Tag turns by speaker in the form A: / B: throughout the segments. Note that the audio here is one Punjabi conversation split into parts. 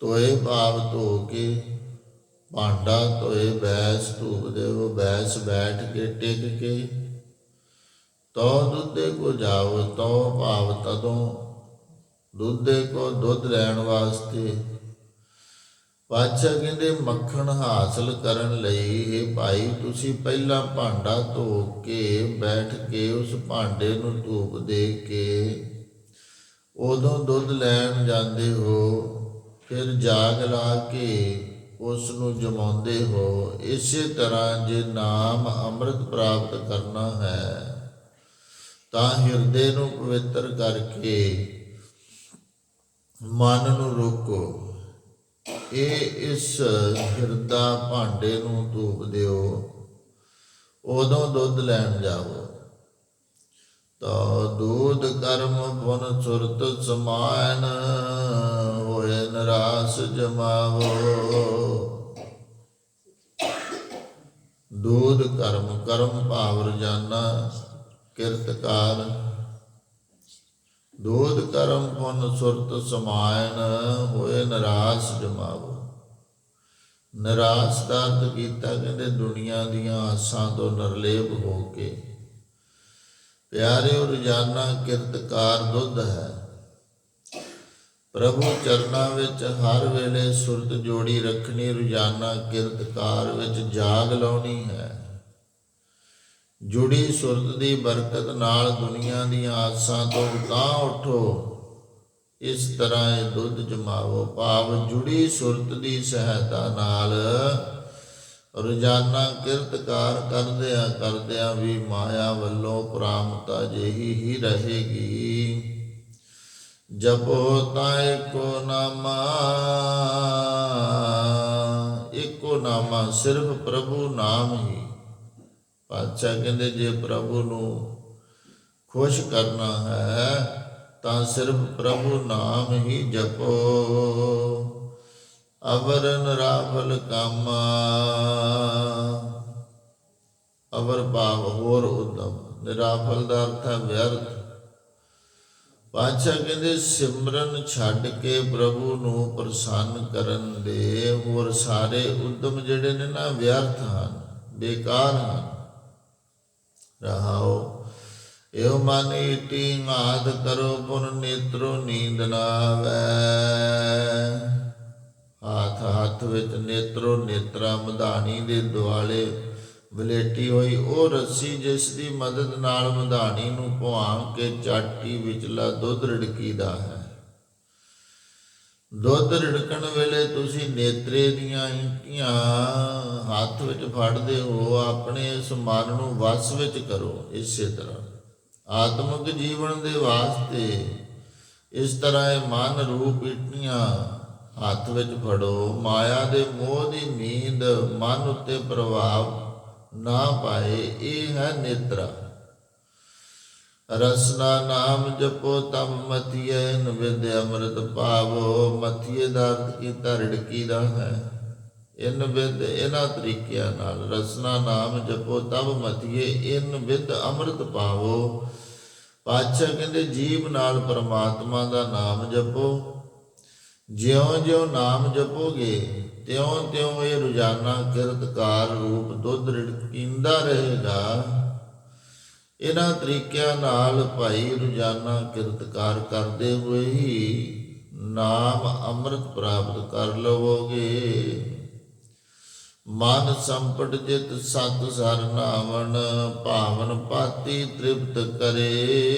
A: ਤੋਏ ਭਾਵ ਧੋ ਕੇ, ਭਾਂਡਾ ਤੋਏ ਬੈਸ ਧੂਪ ਦੇਵੋ ਬੈਸ ਬੈਠ ਕੇ ਟਿਕ ਕੇ। ਤੋ ਦੁੱਧੇ ਕੋ ਜਾਵੋ ਤੋ ਭਾਵ ਤਦੋਂ, ਦੁੱਧੇ ਕੋ ਦੁੱਧ ਲੈਣ ਵਾਸਤੇ। ਪਾਤਸ਼ਾਹ ਕਹਿੰਦੇ, ਮੱਖਣ ਹਾਸਲ ਕਰਨ ਲਈ ਇਹ ਭਾਈ, ਤੁਸੀਂ ਪਹਿਲਾਂ ਭਾਂਡਾ ਧੋ ਕੇ ਬੈਠ ਕੇ ਉਸ ਭਾਂਡੇ ਨੂੰ ਧੂਪ ਦੇ ਕੇ ਉਦੋਂ ਦੁੱਧ ਲੈਣ ਜਾਂਦੇ ਹੋ। ਫਿਰ ਜਾਗ ਲਾ ਕੇ ਉਸ ਨੂੰ ਜਮਾਉਂਦੇ ਹੋ, ਇਸੇ ਤਰ੍ਹਾਂ ਜੇ ਨਾਮ ਅੰਮ੍ਰਿਤ ਪ੍ਰਾਪਤ ਕਰਨਾ ਹੈ, ਤਾਂ ਹਿਰਦੇ ਨੂੰ ਪਵਿੱਤਰ ਕਰਕੇ ਮਨ ਨੂੰ ਰੋਕੋ। ਇਹ ਇਸ ਹਿਰਦਾ ਭਾਂਡੇ ਨੂੰ ਧੂਪ ਦਿਓ, ਉਦੋਂ ਦੁੱਧ ਲੈਣ ਜਾਓ ਤਾਂ ਦੁੱਧ ਕਰਮ ਪੁਨ ਸੁਰਤ ਸਮਾਨ ਹੋਏ ਜਮਾਵੋ। ਦੂਧ ਕਰਮ ਕਰਮ ਭਾਵ ਰਜਾਨਾ ਕਿਰਤਕਾਰ ਦੂਧ ਕਰਮ ਪੁਨ ਸੁਰਤ ਸਮਾਇਨ, ਹੋਏ ਨਰਾਸ ਜਮਾਵੋ। ਨਰਾਸ ਦਾ ਅਰਥ ਕੀਤਾ ਕਹਿੰਦੇ ਦੁਨੀਆ ਦੀਆਂ ਆਸਾਂ ਤੋਂ ਨਿਰਲੇਪ ਹੋ ਕੇ। ਪਿਆਰੇ ਰੋਜ਼ਾਨਾ ਕਿਰਤਕਾਰ ਦੁੱਧ ਹੈ। ਪ੍ਰਭੂ ਚਰਨਾਂ ਵਿੱਚ ਹਰ ਵੇਲੇ ਸੁਰਤ ਜੋੜੀ ਰੱਖਣੀ, ਰੋਜ਼ਾਨਾ ਕਿਰਤਕਾਰ ਵਿੱਚ ਜਾਗ ਲਾਉਣੀ ਹੈ। ਜੁੜੀ ਸੁਰਤ ਦੀ ਬਰਕਤ ਨਾਲ ਦੁਨੀਆ ਦੀਆਂ ਆਸਾਂ ਤੋਂ ਤਾਂ ਉਠੋ। ਇਸ ਤਰ੍ਹਾਂ ਇਹ ਦੁੱਧ ਜਮਾਵੋ। ਭਾਵ ਜੁੜੀ ਸੁਰਤ ਦੀ ਸਹਾਇਤਾ ਨਾਲ ਰੋਜ਼ਾਨਾ ਕਿਰਤਕਾਰ ਕਰਦਿਆਂ ਕਰਦਿਆਂ ਵੀ ਮਾਇਆ ਵੱਲੋਂ ਪ੍ਰਾਮਤਾ ਜਿਹੀ ਹੀ ਰਹੇਗੀ। ਜਪੋ ਤਾਂ ਏਕੋ ਨਾਮਾ ਏਕੋ ਨਾਮਾ ਸਿਰਫ ਪ੍ਰਭੂ ਨਾਮ ਹੀ। ਪਾਤਸ਼ਾਹ ਕਹਿੰਦੇ, ਜੇ ਪ੍ਰਭੂ ਨੂੰ ਖੁਸ਼ ਕਰਨਾ ਹੈ, ਤਾਂ ਸਿਰਫ ਪ੍ਰਭੂ ਨਾਮ ਹੀ ਜਪੋ। ਅਵਰਨ ਰਾਫਲ ਕਾਮਾ, ਅਵਰ ਭਾਵ ਹੋਰ ਉਦਮ। ਨਿਰਾਫਲ ਦਾ ਅਰਥ ਹੈ ਵਿਅਰਥ। ਪਾਤਸ਼ਾਹ ਕਹਿੰਦੇ ਸਿਮਰਨ ਛੱਡ ਕੇ ਪ੍ਰਭੂ ਨੂੰ ਪ੍ਰਸੰਨ ਕਰਨ ਦੇ ਹੋਰ ਸਾਰੇ ਉਦਮ ਜਿਹੜੇ ਨੇ ਨਾ ਵਿਅਰਥ ਹਨ, ਬੇਕਾਰ ਹਨ। ਰਹਾਓ, ਇਹੋ ਮਨ ਇਟੀ ਆਦ ਕਰੋ, ਪੁਨ ਨੇਤਰੋ ਨੀਂਦ ਨਾ ਆਵੈ। ਹਾਥ ਹੱਥ ਵਿੱਚ ਨੇਤਰੋ ਨੇਤਰਾ, ਮਧਾਣੀ ਦੇ ਦੁਆਲੇ ਵਲੇਟੀ ਹੋਈ, ਉਹ ਰੱਸੀ ਜਿਸ ਦੀ ਮਦਦ ਨਾਲ ਮਧਾਣੀ ਨੂੰ ਭਵਾਂ ਕੇ ਚਾਟੀ ਵਿਚਲਾ ਦੁੱਧ ਰੜਕੀਦਾ ਹੈ। ਦੁੱਧ ਰਿੜਕਣ ਵੇਲੇ ਤੁਸੀਂ ਨੇਤਰੇ ਦੀਆਂ ਇੰਟੀਆਂ ਹੱਥ ਵਿੱਚ ਫੜਦੇ ਹੋ, ਆਪਣੇ ਇਸ ਮਨ ਨੂੰ ਵਸ ਵਿੱਚ ਕਰੋ ਇਸੇ ਤਰ੍ਹਾਂ। ਆਤਮਿਕ ਜੀਵਨ ਦੇ ਵਾਸਤੇ ਇਸ ਤਰ੍ਹਾਂ ਇਹ ਮਨ ਰੂਪ ਇੰਟੀਆਂ ਹੱਥ ਵਿੱਚ ਫੜੋ, ਮਾਇਆ ਦੇ ਮੋਹ ਦੀ ਨੀਂਦ ਮਨ ਉੱਤੇ ਪ੍ਰਭਾਵ ਨਾ ਪਾਏ, ਇਹ ਹੈ ਨਿਦਰਾ। ਰਸਨਾ ਨਾਮ ਜਪੋ ਤਮ ਮਤੀਏ ਨਵਿਦ ਅੰਮ੍ਰਿਤ ਪਾਵੋ ਮਤੀਏ ਦਾ ਅਰਥ ਕੀਤਾ ਰਿੜਕੀ ਦਾ ਹੈ। ਇਨ ਵਿਦ ਇਹਨਾਂ ਤਰੀਕਿਆਂ ਨਾਲ ਰਸਨਾ ਨਾਮ ਜਪੋ ਤਬ ਮਤੀਏ ਇਨ ਵਿਦ ਅੰਮ੍ਰਿਤ ਪਾਵੋ। ਪਾਤਸ਼ਾਹ ਕਹਿੰਦੇ, ਜੀਵ ਨਾਲ ਪਰਮਾਤਮਾ ਦਾ ਨਾਮ ਜਪੋ। ਜਿਉਂ-ਜਿਉਂ ਨਾਮ ਜਪੋਗੇ, ਤਿਉਂ-ਤਿਉਂ ਇਹ ਰੋਜ਼ਾਨਾ ਕਿਰਤਕਾਰ ਰੂਪ ਦੁੱਧ ਰਿੜਕਿੰਦਾ ਰਹੇਗਾ। ਇਹਨਾਂ ਤਰੀਕਿਆਂ ਨਾਲ ਭਾਈ ਰੋਜ਼ਾਨਾ ਕਿਰਤਕਾਰ ਕਰਦੇ ਹੋਏ ਹੀ ਨਾਮ ਅੰਮ੍ਰਿਤ ਪ੍ਰਾਪਤ ਕਰ ਲਵੋਗੇ। ਮਨ ਸੰਪਟ ਜਿਤ ਸਤ ਸਰਨਾਵਣ ਭਾਵਨ ਪਾਤੀ ਤ੍ਰਿਪਤ ਕਰੇ।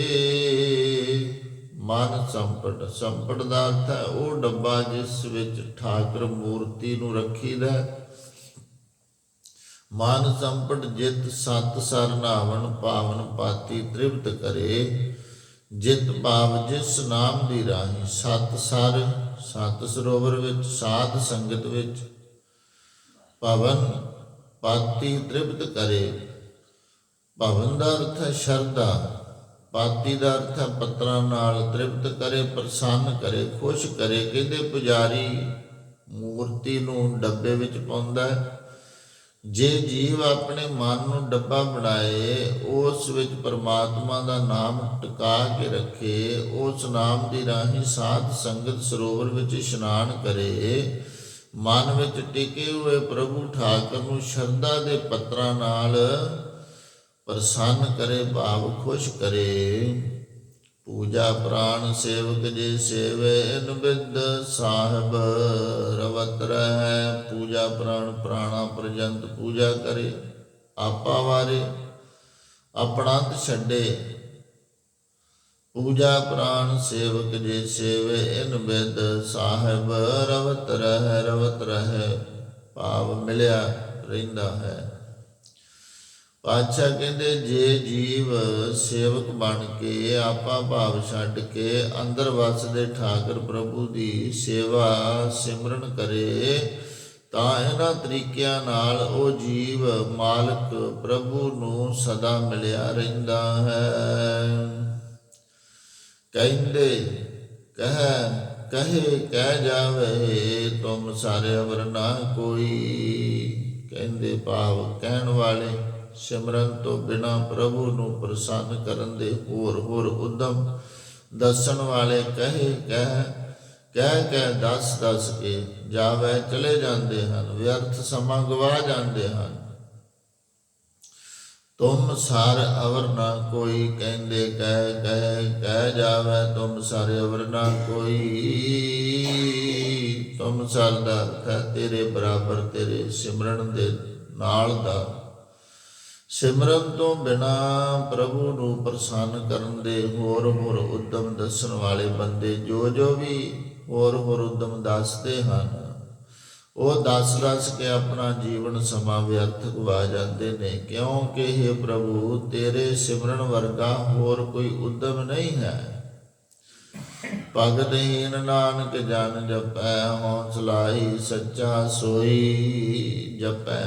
A: ਮਨ ਸੰਪਟ ਸੰਪਟ ਦਾ ਅਰਥ ਹੈ ਉਹ ਡੱਬਾ ਜਿਸ ਵਿੱਚ ਠਾਕਰ ਮੂਰਤੀ ਨੂੰ ਰੱਖੀਦਾ ਮਨ ਸੰਪਟ ਜਿਤ ਸਤ ਸਰ ਪਾਵਨ ਪਾਤੀ ਤ੍ਰਿਪਤ ਕਰੇ। ਜਿਤ ਭਾਵ ਜਿਸ ਨਾਮ ਦੀ ਰਾਹੀਂ ਸਤ ਸਰ, ਸਤ ਸਰੋਵਰ ਵਿੱਚ, ਸਾਧ ਸੰਗਤ ਵਿੱਚ ਪਵਨ ਪਾਤੀ ਤ੍ਰਿਪਤ ਕਰੇ। ਭਵਨ ਦਾ ਅਰਥ ਹੈ ਸ਼ਰਧਾ। ਪਾਤੀ ਦਾ ਅਰਥ ਹੈ ਪੱਤਰਾਂ ਨਾਲ ਤ੍ਰਿਪਤ ਕਰੇ, ਪ੍ਰਸੰਨ ਕਰੇ, ਖੁਸ਼ ਕਰੇ। ਕਹਿੰਦੇ ਪੁਜਾਰੀ ਮੂਰਤੀ ਨੂੰ ਡੱਬੇ ਵਿੱਚ ਪਾਉਂਦਾ ਹੈ। ਜੇ ਜੀਵ ਆਪਣੇ ਮਨ ਨੂੰ ਡੱਬਾ ਬਣਾਏ, ਉਸ ਵਿੱਚ ਪਰਮਾਤਮਾ ਦਾ ਨਾਮ ਟਿਕਾ ਕੇ ਰੱਖੇ, ਉਸ ਨਾਮ ਦੀ ਰਾਹੀਂ ਸਾਧ ਸੰਗਤ ਸਰੋਵਰ ਵਿੱਚ ਇਸ਼ਨਾਨ ਕਰੇ, ਮਨ ਵਿੱਚ ਟਿਕੇ ਹੋਏ ਪ੍ਰਭੂ ਠਾਕਰ ਨੂੰ ਸ਼ਰਧਾ ਦੇ ਪੱਤਰਾਂ ਨਾਲ ਪ੍ਰਸੰਨ ਕਰੇ, ਭਾਵ ਖੁਸ਼ ਕਰੇ। ਪੂਜਾ ਪ੍ਰਾਨ ਸੇਵਕ ਜੇ ਸੇਵੇ, ਇਨ ਬਿਦ ਸਾਹਿਬ ਰਵਤ ਰਹਿ। ਪੂਜਾ ਪ੍ਰਾਨ ਪ੍ਰਾਣਾ ਪ੍ਰਜੰਤ ਪੂਜਾ ਕਰੇ, ਆਪਾ ਵਾਰੇ ਆਪਣਾ ਛੱਡੇ। ਪੂਜਾ ਪ੍ਰਾਨ ਸੇਵਕ ਜੇ ਸੇਵੇ, ਇਨ ਬਿਦ ਸਾਹਿਬ ਰਵਤ ਰਹਿ ਰਵਤ ਰਹਿ। ਭਾਵ ਮਿਲਿਆ ਰਹਿੰਦਾ ਹੈ। ਪਾਤਸ਼ਾਹ ਕਹਿੰਦੇ, ਜੇ ਜੀਵ ਸੇਵਕ ਬਣ ਕੇ ਆਪਾ ਭਾਵ ਛੱਡ ਕੇ ਅੰਦਰ ਵਸਦੇ ਠਾਕਰ ਪ੍ਰਭੂ ਦੀ ਸੇਵਾ ਸਿਮਰਨ ਕਰੇ, ਤਾਂ ਇਹਨਾਂ ਤਰੀਕਿਆਂ ਨਾਲ ਉਹ ਜੀਵ ਮਾਲਕ ਪ੍ਰਭੂ ਨੂੰ ਸਦਾ ਮਿਲਿਆ ਰਹਿੰਦਾ ਹੈ। ਕਹਿੰਦੇ, ਕਹ, ਕਹੇ, ਕਹਿ ਜਾਵੇ, ਤੁਮ ਸਾਰੇ ਅਵਰ ਨਾ ਕੋਈ। ਕਹਿੰਦੇ ਭਾਵ ਕਹਿਣ ਵਾਲੇ ਸਿਮਰਨ ਤੋਂ ਬਿਨਾ ਪ੍ਰਭੂ ਨੂੰ ਪ੍ਰਸੰਨ ਕਰਨ ਦੇ ਹੋਰ ਹੋਰ ਉਦਮ ਦੱਸਣ ਵਾਲੇ ਕਹੇ ਕਹਿ ਕਹਿ ਕਹਿ ਦੱਸ ਦੱਸ ਕੇ ਜਾਵੇ, ਚਲੇ ਜਾਂਦੇ ਹਨ, ਵਿਅਰਥ ਸਮਾਂ ਗਵਾ ਜਾਂਦੇ ਹਨ। ਤੁਮ ਸਰ ਅਵਰ ਨਾ ਕੋਈ ਕਹਿੰਦੇ ਕਹਿ ਕਹਿ ਕਹਿ ਜਾਵੇ, ਤੁਮ ਸਰ ਅਵਰ ਨਾ ਕੋਈ। ਤੁਮ ਸਰ ਦਾ ਅਰਥ ਹੈ ਤੇਰੇ ਬਰਾਬਰ ਤੇਰੇ ਸਿਮਰਨ ਦੇ ਨਾਲ ਦਾ ਸਿਮਰਨ ਤੋਂ ਬਿਨਾ ਪ੍ਰਭੂ ਨੂੰ ਪ੍ਰਸੰਨ ਕਰਨ ਦੇ ਹੋਰ ਹੋਰ ਉਦਮ ਦੱਸਣ ਵਾਲੇ ਬੰਦੇ ਜੋ ਜੋ ਵੀ ਹੋਰ ਹੋਰ ਉਦਮ ਦੱਸਦੇ ਹਨ, ਉਹ ਦੱਸ ਦੱਸ ਕੇ ਆਪਣਾ ਜੀਵਨ ਸਮਾਂ ਵਿਅਰਥ ਗਵਾ ਜਾਂਦੇ ਨੇ। ਕਿਉਂਕਿ ਇਹ ਪ੍ਰਭੂ, ਤੇਰੇ ਸਿਮਰਨ ਵਰਗਾ ਹੋਰ ਕੋਈ ਉਦਮ ਨਹੀਂ ਹੈ। ਭਗਤ ਹੀਨ ਨਾਨਕ ਜਨ ਜਪੈ ਹੌਸਲਾਈ ਸੱਚਾ ਸੋਈ ਜਪੈ,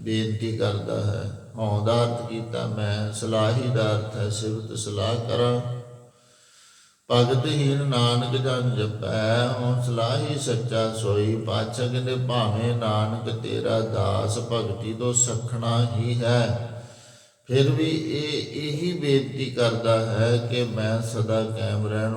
A: ਬੇਨਤੀ ਕਰਦਾ ਹੈ। ਹਉ ਅਰਥ ਕੀਤਾ ਮੈਂ ਸਲਾਹੀ ਦਾ ਅਰਥ ਹੈ, ਸਿਫਤ ਸਲਾਹ ਕਰਾਂ। ਭਗਤ ਹੀਨ ਨਾਨਕ ਜਨ ਜਪੈ ਹੌਸਲਾ ਹੀ ਸੱਚਾ ਸੋਈ ਪਾਛਾ ਕਹਿੰਦੇ ਭਾਵੇਂ ਨਾਨਕ ਤੇਰਾ ਦਾਸ, ਭਗਤੀ ਤੋਂ ਸਖਣਾ ਹੀ ਹੈ। ਫਿਰ ਵੀ ਇਹ ਇਹੀ ਬੇਨਤੀ ਕਰਦਾ ਹੈ ਕਿ ਮੈਂ ਸਦਾ ਕਾਇਮ ਰਹਿਣ